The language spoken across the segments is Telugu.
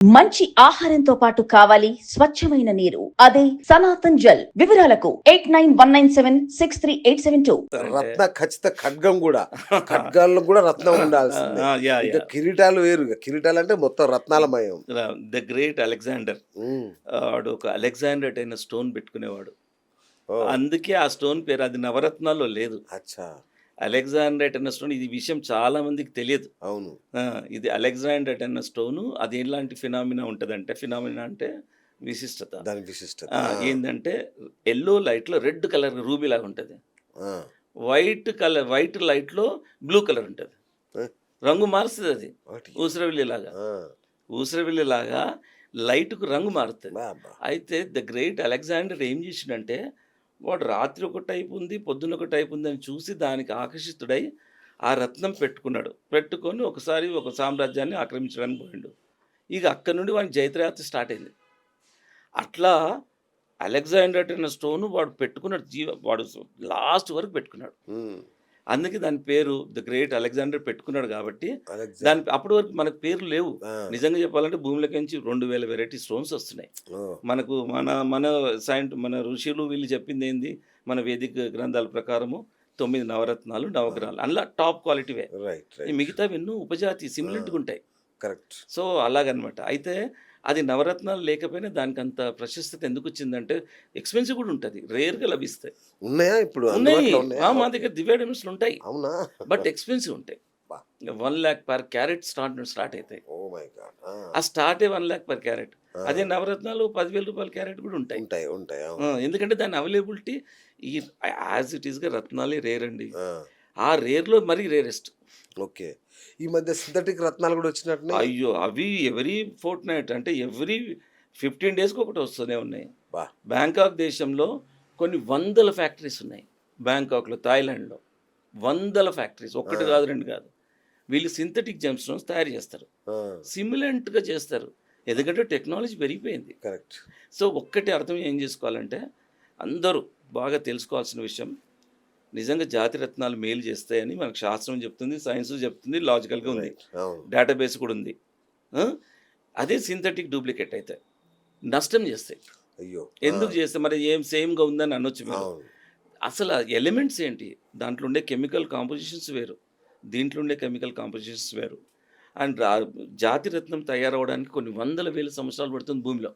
మంచి ఆహారంతో పాటు కావాలి స్వచ్ఛమైన నీరు. అదే సనాతన్ జల్. వివరాలకు eight nine one nine seven six three eight seven two. రత్న ఖచ్చిత ఖడ్గం కూడా. ఖడ్గాల్లో కూడా రత్నం ఉండాల్సిందే. ఆ, యా, ఇంకా యా. కిరీటాలు వేరు. కిరీటాలు అంటే మొత్తం రత్నాలమయం. The great Alexander. వాడు ఒక అలెగ్జాండర్ అయిన స్టోన్ పెట్టుకునేవాడు. అందుకే ఆ స్టోన్ పేరు అది నవరత్నాల్లో లేదు. అచ్చా. అలెగ్జాండర్ అన్న స్టోన్ ఇది విషయం చాలా మందికి తెలియదు. అవును. ఇది అలెగ్జాండర్ అన్న స్టోను అది ఎలాంటి ఫినామినా ఉంటుందంటే ఫినామినా అంటే విశిష్టత. దాని విశిష్టత. ఏంటంటే ఎల్లో లైట్లో రెడ్ కలర్ రూబీ లాగా ఉంటుంది. వైట్ కలర్ వైట్ లైట్లో బ్లూ కలర్ ఉంటుంది? రంగు మారుస్తుంది అది. ఊసరవెల్లి లాగా. ఊసరవెల్లి లాగా లైట్కు రంగు మారుతుంది. అయితే ద గ్రేట్ అలెగ్జాండర్ ఏం చేసిండంటే వాడు రాత్రి ఒక టైప్ ఉంది పొద్దున్న ఒక టైప్ ఉంది అని చూసి దానికి ఆకర్షితుడై ఆ రత్నం పెట్టుకున్నాడు. పెట్టుకొని ఒకసారి ఒక సామ్రాజ్యాన్ని ఆక్రమించడానికి పోయిండు. ఇక అక్కడ నుండి వానికి జైత్రయాత్ర స్టార్ట్ అయింది. అట్లా అలెగ్జాండర్ అన్న స్టోన్ వాడు పెట్టుకున్నాడు జీవ వాడు లాస్ట్ వరకు పెట్టుకున్నాడు. అందుకే దాని పేరు ద గ్రేట్ అలెగ్జాండర్ పెట్టుకున్నాడు కాబట్టి. దాని అప్పటి వరకు మనకు పేర్లు లేవు. నిజంగా చెప్పాలంటే భూమిలోకి నుంచి రెండు వేల వెరైటీ స్టోన్స్ వస్తున్నాయి. మనకు మన మన సైంట్ మన ఋషులు వీళ్ళు చెప్పింది ఏంది? మన వేదిక గ్రంథాల ప్రకారము తొమ్మిది నవరత్నాలు నవగ్రహాలు. అందులో టాప్ క్వాలిటీవే మిగతా ఎన్నో ఉపజాతి సిమిలెంట్గా ఉంటాయి. కరెక్ట్. సో అలాగనమాట. అయితే అది నవరత్నాలు లేకపోయినా దానికి అంత ప్రశస్తత ఎందుకు వచ్చిందంటే ఎక్స్పెన్సివ్ కూడా ఉంటుంది. రేర్గా లభిస్తాయి. ఉన్నాయా ఇప్పుడు? ఉన్నాయి. మా దగ్గర దివ్య డైమండ్స్లు ఉంటాయి. అవునా? బట్ ఎక్స్పెన్సివ్ ఉంటాయి. One lakh per carat start start అవుతాయి ఆ. స్టార్టే వన్ ల్యాక్ పర్ క్యారెట్. అదే నవరత్నాలు పదివేల రూపాయల క్యారెట్ కూడా ఉంటాయి. ఉంటాయి ఉంటాయి ఎందుకంటే దాని అవైలబిలిటీ ఈ యాజ్ ఇట్ ఈస్గా రత్నాలే రేర్ అండి ఆ, రేర్లో మరీ రేరెస్ట్. ఓకే. ఈ మధ్య సింథటిక్ రత్నాలు కూడా వచ్చినట్టు అయ్యో అవి ఎవరీ ఫోర్ట్ నైట్ అంటే ఎవ్రీ ఫిఫ్టీన్ డేస్కి ఒకటి వస్తూనే ఉన్నాయి. బా. బ్యాంకాక్ దేశంలో కొన్ని వందల ఫ్యాక్టరీస్ ఉన్నాయి. బ్యాంకాక్లో థాయిలాండ్లో. వందల ఫ్యాక్టరీస్. ఒక్కటి కాదు రెండు కాదు. వీళ్ళు సింథటిక్ జెమ్ స్టోన్స్ తయారు చేస్తారు. సిమిలెంట్గా చేస్తారు. ఎందుకంటే టెక్నాలజీ పెరిగిపోయింది. కరెక్ట్. సో ఒక్కటి అర్థం ఏం చేసుకోవాలంటే అందరూ బాగా తెలుసుకోవాల్సిన విషయం నిజంగా జాతి రత్నాలు మేలు చేస్తాయని మనకు శాస్త్రం చెప్తుంది సైన్స్ చెప్తుంది లాజికల్గా ఉంది. డేటాబేస్ కూడా ఉంది? అదే సింథటిక్ డూప్లికేట్ అయితే నష్టం చేస్తాయి. అయ్యో. ఎందుకు చేస్తే? మరి ఏం సేమ్గా ఉందని అనొచ్చు అసలు ఎలిమెంట్స్ ఏంటి? దాంట్లో ఉండే కెమికల్ కాంపోజిషన్స్ వేరు. దీంట్లో ఉండే కెమికల్ కాంపోజిషన్స్ వేరు. అండ్ జాతి రత్నం తయారవడానికి కొన్ని వందల వేల సంవత్సరాలు పడుతుంది భూమిలో.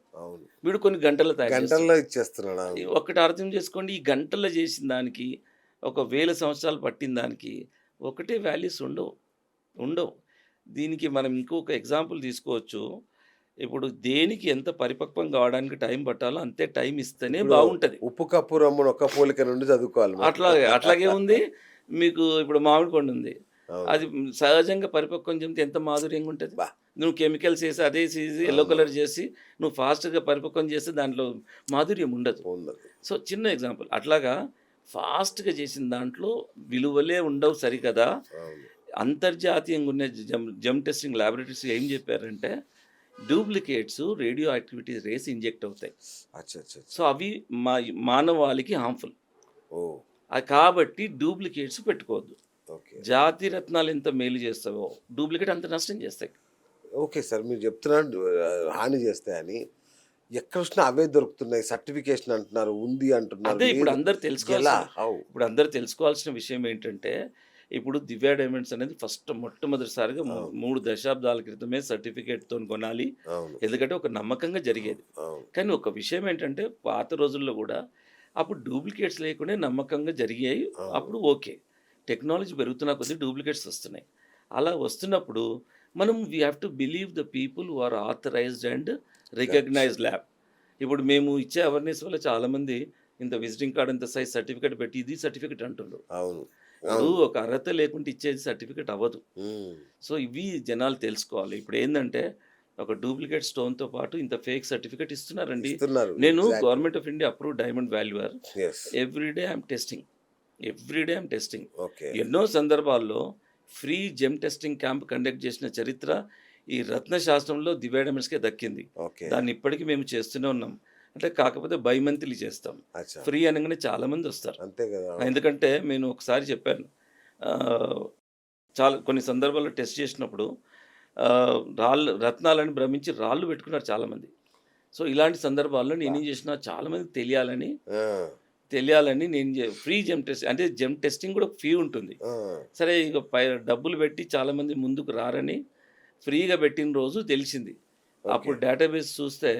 వీడు కొన్ని గంటలు తయారు. గంటల్లో ఇచ్చేస్తున్నాడు. ఒక్కటి అర్థం చేసుకోండి. ఈ గంటల్లో చేసిన దానికి ఒక వేల సంవత్సరాలు పట్టిన దానికి ఒకటే వాల్యూస్ ఉండవు ఉండవు. దీనికి మనం ఇంకొక ఎగ్జాంపుల్ తీసుకోవచ్చు. ఇప్పుడు దేనికి ఎంత పరిపక్వం కావడానికి టైం పట్టాలో అంతే టైం ఇస్తేనే బాగుంటుంది. ఉప్పు కప్పు రమ్మును ఒక్క పోలిక నుండి చదువుకోవాలి. అట్లాగే అట్లాగే ఉంది. మీకు ఇప్పుడు మామిడి పండు ఉంది. అది సహజంగా పరిపక్వం చెందితే ఎంత మాధుర్యంగా ఉంటుంది? బా. నువ్వు కెమికల్స్ వేసి అదే చేసి ఎల్లో కలర్ చేసి నువ్వు ఫాస్ట్గా పరిపక్వం చేస్తే దాంట్లో మాధుర్యం ఉండదు. సో చిన్న ఎగ్జాంపుల్. అట్లాగా ఫాస్ట్గా చేసిన దాంట్లో విలువలే ఉండవు సరికదా? అంతర్జాతీయంగా ఉన్న జమ్ జమ్ టెస్టింగ్ ల్యాబొరేటరీస్ ఏం చెప్పారంటే డూప్లికేట్స్ రేడియో యాక్టివిటీస్ రేసి ఇంజెక్ట్ అవుతాయి. అచ్చా అచ్చా అచ్చా. సో అవి మా మానవాళికి హార్మ్ఫుల్ కాబట్టి డూప్లికేట్స్ పెట్టుకోవద్దు. ఓకే. జాతి రత్నాలు ఎంత మేలు చేస్తావో డూప్లికేట్ అంత నష్టం చేస్తాయి. ఓకే సార్ మీరు చెప్తున్నారు హాని చేస్తాయని. ఎక్కడ వచ్చినా అవే దొరుకుతున్నాయి. సర్టిఫికేషన్ అంటున్నారు ఉంది అంటున్నారు అదే ఇప్పుడు. అందరు తెలుసుకోవాలి ఇప్పుడు అందరు తెలుసుకోవాల్సిన విషయం ఏంటంటే ఇప్పుడు దివ్య డైమండ్స్ అనేది ఫస్ట్ మొట్టమొదటిసారిగా. మూడు దశాబ్దాల క్రితమే సర్టిఫికేట్తో కొనాలి. అవును. ఎందుకంటే ఒక నమ్మకంగా జరిగేది. కానీ ఒక విషయం ఏంటంటే పాత రోజుల్లో కూడా అప్పుడు డూప్లికేట్స్ లేకుండా నమ్మకంగా జరిగాయి. అప్పుడు ఓకే. టెక్నాలజీ పెరుగుతున్న కొద్దీ డూప్లికేట్స్ వస్తున్నాయి. అలా వస్తున్నప్పుడు మనం we have to believe the people who are authorised and recognised lab ఇప్పుడు మేము ఇచ్చే అవేర్నెస్ వల్ల చాలామంది ఇంత విజిటింగ్ కార్డ్ ఇంత సైజ్ సర్టిఫికేట్ పెట్టి ఇది సర్టిఫికేట్ అంటున్నారు అవును. ఇప్పుడు ఒక అర్హత లేకుండా ఇచ్చేది సర్టిఫికేట్ అవ్వదు. సో ఇవి జనాలు తెలుసుకోవాలి. ఇప్పుడు ఏంటంటే ఒక డూప్లికేట్ స్టోన్తో పాటు ఇంత ఫేక్ సర్టిఫికేట్ ఇస్తున్నారండి. ఇస్తున్నారు. నేను government of India approve diamond valuer everyday IM testing everyday IM testing ఎన్నో సందర్భాల్లో free gem testing camp conduct చేసిన చరిత్ర ఈ రత్న శాస్త్రంలో దివ్య డైమండ్స్కే దక్కింది. ఓకే. దాన్ని ఇప్పటికీ మేము చేస్తూనే ఉన్నాం. అంటే కాకపోతే బై మంత్లీ చేస్తాం ఫ్రీ అనగానే చాలా మంది వస్తారు. అంతే కదా. ఎందుకంటే నేను ఒకసారి చెప్పాను. చాలా కొన్ని సందర్భాల్లో టెస్ట్ చేసినప్పుడు రాళ్ళు రత్నాలని భ్రమించి రాళ్ళు పెట్టుకున్నారు చాలామంది సో ఇలాంటి సందర్భాల్లో నేను చేసిన చాలామంది తెలియాలని తెలియాలని నేను ఫ్రీ జెమ్ టెస్ట్ అంటే జెమ్ టెస్టింగ్ కూడా ఫీ ఉంటుంది. సరే ఇక పై డబ్బులు పెట్టి చాలామంది ముందుకు రారని ఫ్రీగా పెట్టిన రోజు తెలిసింది. అప్పుడు డేటాబేస్ చూస్తే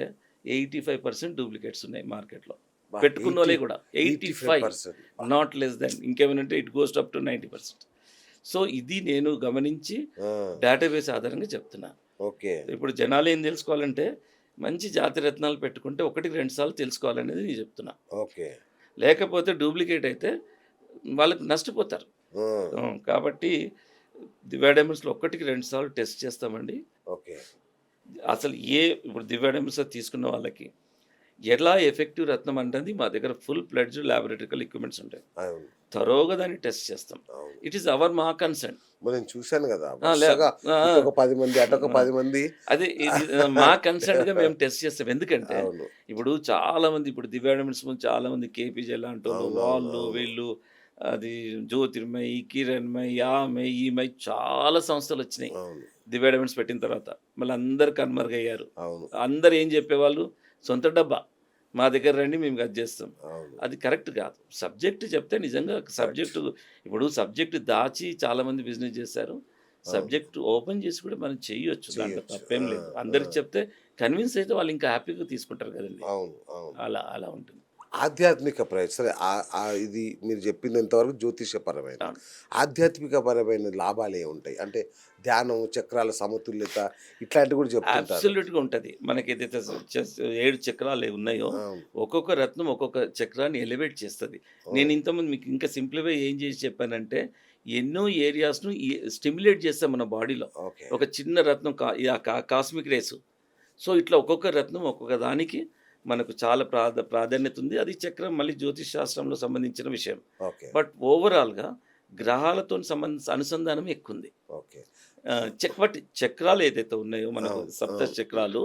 ఎయిటీ ఫైవ్ పర్సెంట్ డూప్లికేట్స్ ఉన్నాయి మార్కెట్లో. పెట్టుకున్న వాళ్ళే 80 కూడా eighty five 85%. Not less than ఇంకేమైనా it goes up to ninety percent so ఇది నేను గమనించి డేటాబేస్ ఆధారంగా చెప్తున్నా. ఓకే. ఇప్పుడు జనాలు ఏం తెలుసుకోవాలంటే మంచి జాతి రత్నాలు పెట్టుకుంటే ఒకటికి రెండు సార్లు తెలుసుకోవాలనేది నేను చెప్తున్నా. ఓకే. లేకపోతే డూప్లికేట్ అయితే వాళ్ళకి నష్టపోతారు. కాబట్టి దివ్యా డైమండ్స్లో ఒక్కటికి రెండు సార్లు టెస్ట్ చేస్తామండి. ఓకే. అసలు ఏ ఇప్పుడు దివ్యా డైమండ్స్ తీసుకున్న వాళ్ళకి ఎలా ఎఫెక్టివ్ రత్నం అంటే మా దగ్గర ఫుల్ ప్లెడ్జ్ ల్యాబొరేటరికల్ ఎక్విప్మెంట్స్ ఉంటాయి. తరోగా దాన్ని టెస్ట్ చేస్తాం. ఇట్ ఈస్ అవర్ మా కన్సర్న్ నేను చూశాను కదా. ఒక పది మంది అటొక పది మంది. అదే మా కన్సర్న్గా మేము టెస్ట్ చేస్తాం. ఎందుకంటే ఇప్పుడు చాలా మంది ఇప్పుడు దివ్యా డైమండ్స్ ముందు చాలా మంది కేపీజే లాంటి వాళ్ళు, వాళ్ళు అది జ్యోతిర్మయ్ కిరణ్మయ్ యామయ్ ఈమయ్ చాలా సంస్థలు వచ్చినాయి. అవును. దివ్యా డైమండ్స్ పెట్టిన తర్వాత. మళ్ళీ అందరు కన్మరుగయ్యారు. అందరు ఏం చెప్పేవాళ్ళు? సొంత డబ్బా. మా దగ్గర రండి మేము అది చేస్తాం. అది కరెక్ట్ కాదు. సబ్జెక్ట్ చెప్తే నిజంగా సబ్జెక్టు ఇప్పుడు సబ్జెక్ట్ దాచి చాలా మంది బిజినెస్ చేశారు. సబ్జెక్ట్ ఓపెన్ చేసి కూడా మనం చేయొచ్చు. దాంట్లో. తప్పేం లేదు. అందరికి. చెప్తే కన్విన్స్ అయితే వాళ్ళు ఇంకా హ్యాపీగా తీసుకుంటారు కదండి. అలా అలా ఉంటుంది. ఆధ్యాత్మిక ప్రయోజనం సరే ఇది మీరు చెప్పినంతవరకు జ్యోతిషపరమైన. ఆధ్యాత్మిక పరమైన లాభాలు ఏ ఉంటాయి అంటే ధ్యానం చక్రాల సమతుల్యత ఇట్లాంటివి కూడా అబ్సల్యూట్గా ఉంటుంది. మనకి ఏదైతే ఏడు చక్రాలు ఉన్నాయో. ఒక్కొక్క రత్నం ఒక్కొక్క చక్రాన్ని ఎలివేట్ చేస్తుంది. నేను ఇంతకుముందు మీకు ఇంకా సింప్లిఫై ఏం చేసి చెప్పానంటే ఎన్నో ఏరియాస్ను స్టిమ్యులేట్ చేస్తాం మన బాడీలో. ఒక చిన్న రత్నం కా- కాస్మిక్ రేసు. సో ఇట్లా ఒక్కొక్క రత్నం ఒక్కొక్క దానికి మనకు చాలా ప్రాధ ప్రాధాన్యత ఉంది. అది చక్రం మళ్ళీ జ్యోతిష్ శాస్త్రంలో సంబంధించిన విషయం. బట్ ఓవరాల్గా గ్రహాలతో సంబంధ అనుసంధానం ఎక్కువ ఉంది బట్ చక్రాలు ఏదైతే ఉన్నాయో మనకు అవును, సప్త. చక్రాలు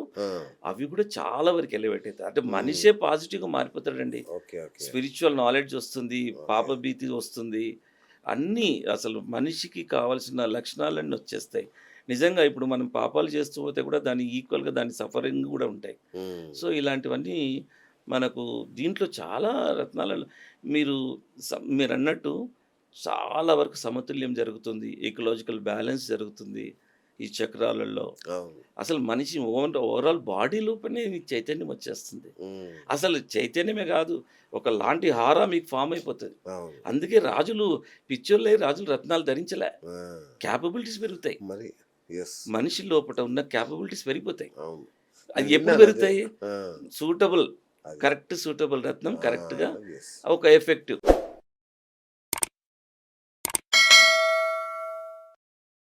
అవి కూడా చాలా వరకు ఎలివేట్ అవుతాయి. అంటే మనిషే పాజిటివ్గా మారిపోతాడండి. స్పిరిచువల్ నాలెడ్జ్ వస్తుంది పాపభీతి వస్తుంది. అన్నీ అసలు మనిషికి కావాల్సిన లక్షణాలన్నీ వచ్చేస్తాయి. నిజంగా ఇప్పుడు మనం పాపాలు చేస్తూ పోతే కూడా దాని ఈక్వల్గా దాని సఫరింగ్ కూడా ఉంటాయి. సో ఇలాంటివన్నీ మనకు దీంట్లో చాలా రత్నాలు మీరు మీరు అన్నట్టు చాలా వరకు సమతుల్యం జరుగుతుంది. ఈకలాజికల్ బ్యాలెన్స్ జరుగుతుంది ఈ చక్రాలలో. అసలు మనిషి ఓవర్ ఓవరాల్ బాడీ లోపలనే మీకు చైతన్యం వచ్చేస్తుంది. అసలు చైతన్యమే కాదు ఒక లాంటి హారా మీకు ఫామ్ అయిపోతుంది. అందుకే రాజులు పిచ్చోళ్ళే రాజులు రత్నాలు ధరించలే. క్యాపబిలిటీస్ పెరుగుతాయి. మరి మనిషి లోపల ఉన్న క్యాపబిలిటీస్ పెరిగిపోతాయి. అది ఎప్పుడు పెరుగుతాయి? సూటబుల్. కరెక్ట్ సూటబుల్ రత్నం కరెక్ట్గా. ఒక ఎఫెక్టివ్